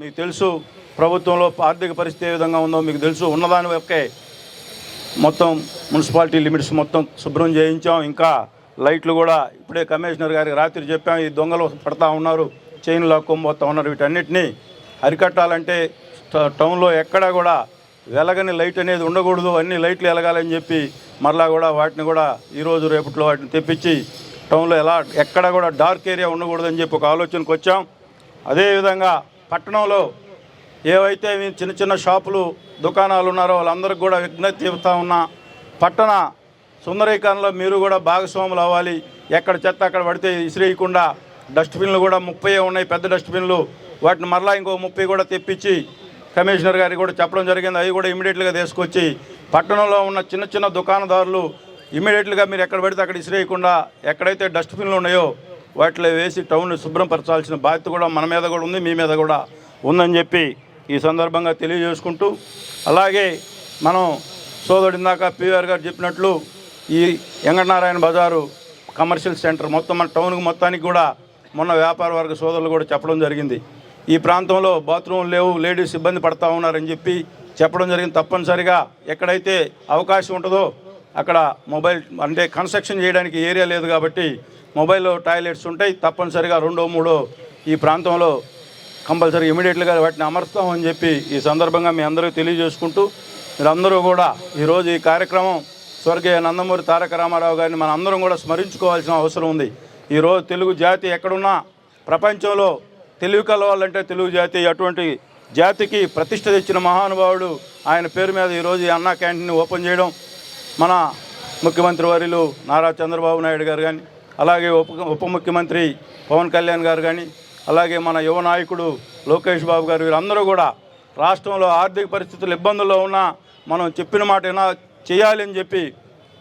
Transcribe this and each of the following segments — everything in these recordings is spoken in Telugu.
మీకు తెలుసు ప్రభుత్వంలో ఆర్థిక పరిస్థితి ఏ విధంగా ఉందో మీకు తెలుసు. ఉన్నదాని ఒకే మొత్తం మున్సిపాలిటీ లిమిట్స్ మొత్తం శుభ్రం చేయించాం. ఇంకా లైట్లు కూడా ఇప్పుడే కమిషనర్ గారికి రాత్రి చెప్పాం ఈ దొంగలు పడతా ఉన్నారు చైన్ లాక్కొని ఉన్నారు. వీటన్నిటినీ అరికట్టాలంటే టౌన్లో ఎక్కడా కూడా వెలగని లైట్ అనేది ఉండకూడదు. అన్ని లైట్లు వెలగాలని చెప్పి మరలా కూడా వాటిని కూడా ఈరోజు రేపట్లో వాటిని తెప్పించి టౌన్లో ఎలా ఎక్కడ కూడా డార్క్ ఏరియా ఉండకూడదని చెప్పి ఒక ఆలోచనకు వచ్చాం అదేవిధంగా పట్టణంలో ఏవైతే చిన్న చిన్న షాపులు దుకాణాలు ఉన్నారో వాళ్ళందరికీ కూడా విజ్ఞప్తి చెబుతా ఉన్నా పట్టణ సుందరీకరణలో మీరు కూడా భాగస్వాములు అవ్వాలి. ఎక్కడ చెత్త అక్కడ పడితే ఇసిరేయకుండా డస్ట్బిన్లు కూడా ముప్పై ఉన్నాయి పెద్ద డస్ట్బిన్లు. వాటిని మరలా ఇంకో ముప్పై కూడా తెప్పించి కమిషనర్ గారికి కూడా చెప్పడం జరిగింది. అవి కూడా ఇమీడియట్గా తీసుకొచ్చి పట్టణంలో ఉన్న చిన్న చిన్న దుకాణదారులు ఇమీడియట్గా మీరు ఎక్కడ పడితే అక్కడ ఇసిరేయకుండా ఎక్కడైతే డస్ట్బిన్లు ఉన్నాయో వాటిలో వేసి టౌన్ శుభ్రపరచాల్సిన బాధ్యత కూడా మన మీద కూడా ఉంది మీ మీద కూడా ఉందని చెప్పి ఈ సందర్భంగా తెలియజేసుకుంటూ అలాగే మనం సోదరుడు ఇందాక పిఆర్ గారు చెప్పినట్లు ఈ వెంకటనారాయణ బజారు కమర్షియల్ సెంటర్ మొత్తం మన టౌన్కి మొత్తానికి కూడా మొన్న వ్యాపార వర్గ సోదరులు కూడా చెప్పడం జరిగింది. ఈ ప్రాంతంలో బాత్రూమ్ లేవు లేడీస్ ఇబ్బంది పడతా ఉన్నారని చెప్పి చెప్పడం జరిగింది. తప్పనిసరిగా ఎక్కడైతే అవకాశం ఉంటుందో అక్కడ మొబైల్ అంటే కన్స్ట్రక్షన్ చేయడానికి ఏరియా లేదు కాబట్టి మొబైల్ టాయిలెట్స్ ఉంటాయి. తప్పనిసరిగా రెండో మూడో ఈ ప్రాంతంలో కంపల్సరీ ఇమీడియట్గా వాటిని అమర్స్తామని చెప్పి ఈ సందర్భంగా మీ అందరికీ తెలియజేసుకుంటూ మీరందరూ కూడా ఈరోజు ఈ కార్యక్రమం స్వర్గీయ నందమూరి తారక రామారావు గారిని మన అందరం కూడా స్మరించుకోవాల్సిన అవసరం ఉంది. ఈరోజు తెలుగు జాతి ఎక్కడున్నా ప్రపంచంలో తెలుగు కలవాలంటే తెలుగు జాతి అటువంటి జాతికి ప్రతిష్ట తెచ్చిన మహానుభావుడు ఆయన పేరు మీద ఈరోజు ఈ అన్నా క్యాంటీన్ ఓపెన్ చేయడం మన ముఖ్యమంత్రి వర్యులు నారా చంద్రబాబు నాయుడు గారు కానీ అలాగే ఉప ఉప ముఖ్యమంత్రి పవన్ కళ్యాణ్ గారు కానీ అలాగే మన యువ నాయకుడు లోకేష్ బాబు గారు వీరందరూ కూడా రాష్ట్రంలో ఆర్థిక పరిస్థితులు ఇబ్బందుల్లో ఉన్నా మనం చెప్పిన మాట ఎలా చేయాలి అని చెప్పి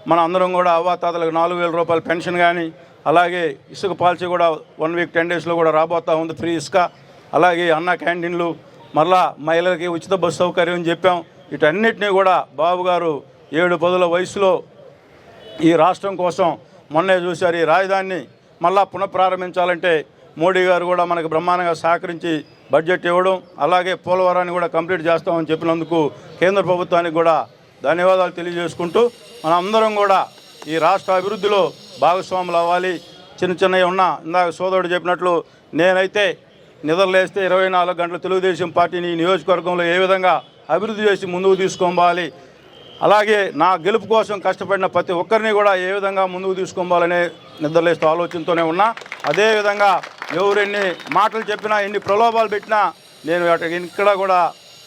మన అందరం కూడా అవ్వాతాతలకు నాలుగు వేల రూపాయల పెన్షన్ కానీ అలాగే ఇసుక పాలసీ కూడా వన్ వీక్ టెన్ డేస్లో కూడా రాబోతా ఉంది ఫ్రీ ఇసుక అలాగే అన్న క్యాంటీన్లు మరలా మహిళలకి ఉచిత బస్సు సౌకర్యం అని చెప్పాం. వీటన్నిటినీ కూడా బాబు గారు ఏడు పదుల వయసులో ఈ రాష్ట్రం కోసం మొన్నే చూశారు ఈ రాజధానిని. మళ్ళా పునఃప్రారంభించాలంటే మోడీ గారు కూడా మనకు బ్రహ్మాండంగా సహకరించి బడ్జెట్ ఇవ్వడం అలాగే పోలవరాన్ని కూడా కంప్లీట్ చేస్తామని చెప్పినందుకు కేంద్ర ప్రభుత్వానికి కూడా ధన్యవాదాలు తెలియజేసుకుంటూ మన అందరం కూడా ఈ రాష్ట్ర అభివృద్ధిలో భాగస్వాములు అవ్వాలి. చిన్న చిన్నవి ఉన్నా ఇందాక సోదరుడు చెప్పినట్లు నేనైతే నిద్రలేస్తే ఇరవై నాలుగు గంటలు తెలుగుదేశం పార్టీని నియోజకవర్గంలో ఏ విధంగా అభివృద్ధి చేసి ముందుకు తీసుకోవాలి అలాగే నా గెలుపు కోసం కష్టపడిన ప్రతి ఒక్కరిని కూడా ఏ విధంగా ముందుకు తీసుకోవాలనే నిద్రలేస్తూ ఆలోచనతోనే ఉన్నా అదేవిధంగా ఎవరెన్ని మాటలు చెప్పినా ఎన్ని ప్రలోభాలు పెట్టినా నేను ఇక్కడ కూడా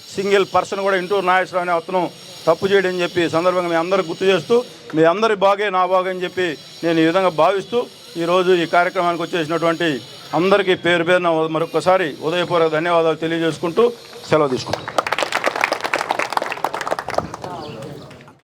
సింగిల్ పర్సన్ కూడా ఇంటూరు నాగేశ్వరరావు అనే అతను తప్పు చేయడని చెప్పి సందర్భంగా మీ అందరూ గుర్తు చేస్తూ మీ అందరి బాగే నా బాగే అని చెప్పి నేను ఈ విధంగా భావిస్తూ ఈరోజు ఈ కార్యక్రమానికి వచ్చేసినటువంటి అందరికీ పేరు పేరున మరొకసారి ఉదయపూర్వక ధన్యవాదాలు తెలియజేసుకుంటూ సెలవు తీసుకుంటాను